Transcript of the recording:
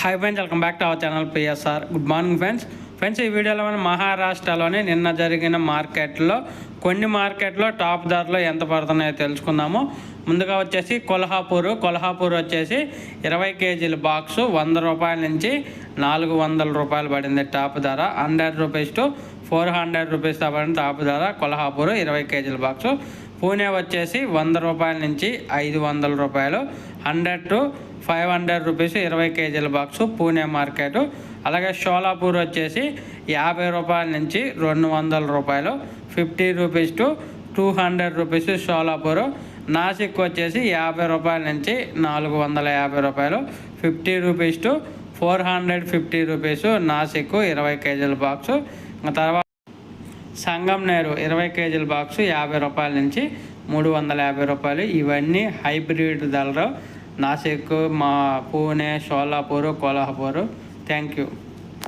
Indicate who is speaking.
Speaker 1: Hi friends welcome back to our channel PSR good morning friends friends ఈ వీడియోలో మనం మహారాష్ట్రలోని నిన్న జరిగిన మార్కెట్లో కొన్ని మార్కెట్లో టాప్ ధరలు ఎంత పడుతున్నాయో తెలుసుకుందాము. ముందుగా వచ్చేసి కొల్హాపూర్. కొల్హాపూర్ వచ్చేసి ఇరవై కేజీల బాక్సు వంద రూపాయల నుంచి నాలుగు వందల రూపాయలు పడింది టాప్ ధర. Hundred rupees to four hundred rupees పడిన టాప్ ధర. కొల్హాపూర్ ఇరవై కేజీల బాక్సు. పూణే వచ్చేసి వంద రూపాయల నుంచి ఐదు వందల రూపాయలు. Hundred to five hundred rupees ఇరవై కేజీల బాక్సు పూణే మార్కెట్. అలాగే షోలాపూర్ వచ్చేసి యాభై రూపాయల నుంచి రెండు వందల రూపాయలు. Fifty rupees to two hundred rupees Solapur. Nashik వచ్చేసి యాభై రూపాయల నుంచి నాలుగు వందల యాభై రూపాయలు. Fifty rupees to four hundred fifty rupees Nashik ఇరవై కేజీల బాక్సు. తర్వాత సంగం నేరు ఇరవై కేజీల బాక్స్ యాభై రూపాయల నుంచి మూడు వందల యాభై రూపాయలు. ఇవన్నీ హైబ్రిడ్ ధరలు నాసిక్ మా పూణే షోలాపూర్ కోల్హాపూర్. Thank you